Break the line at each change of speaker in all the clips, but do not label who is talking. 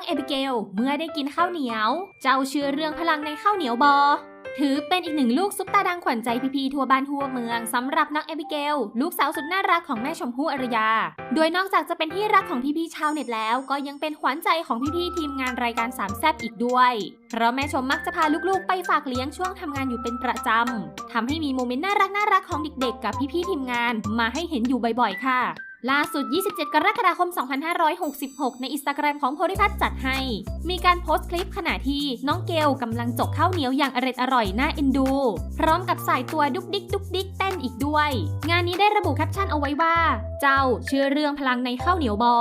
องเอบิเกลเมื่อได้กินข้าวเหนียว เจ้าเชื่อเรื่องพลังในข้าวเหนียวบอ ถือเป็นอีกหนึ่งลูกซุปตาดังขวัญใจพี่ๆทั่วบ้านทั่วเมืองสำหรับน้องเอบิเกล ลูกสาวสุดน่ารักของแม่ชมพู่อารยา โดยนอกจากจะเป็นที่รักของพี่ๆชาวเน็ตแล้ว ก็ยังเป็นขวัญใจของพี่ๆทีมงานรายการสามแซบอีกด้วย เพราะแม่ชมมักจะพาลูกๆ ไปฝากเลี้ยงช่วงทำงานอยู่เป็นประจำทำให้มีโมเมนต์น่ารักน่ารักของเด็กๆ กับพี่ๆทีมงาน มาให้เห็นอยู่บ่อยๆ ค่ะ ล่าสุด 27 กรกฎาคม 2566 ในอินสตาแกรมของโพลิพัฒน์จัดให้ มีการโพสต์คลิปขณะที่น้องเกลกำลังจกข้าวเหนียวอย่างอร็ดอร่อยน่าเอ็นดู พร้อมกับสายตัวดุกดิกดุกดิกเต้นอีกด้วย งานนี้ได้ระบุแคปชั่นเอาไว้ว่า เจ้าเชื่อเรื่องพลังในข้าวเหนียวบอ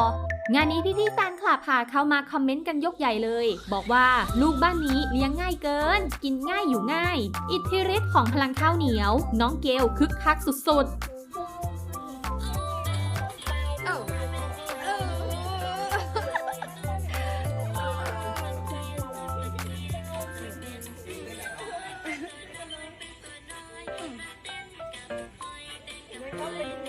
งานนี้พี่ๆแฟนคลับค่ะเข้ามาคอมเมนต์กันยกใหญ่เลย บอกว่าลูกบ้านนี้เลี้ยงง่ายเกิน กินง่ายอยู่ง่าย อิทธิฤทธิ์ของพลังข้าวเหนียว น้องเกลคึกคักสุดๆ Thank you.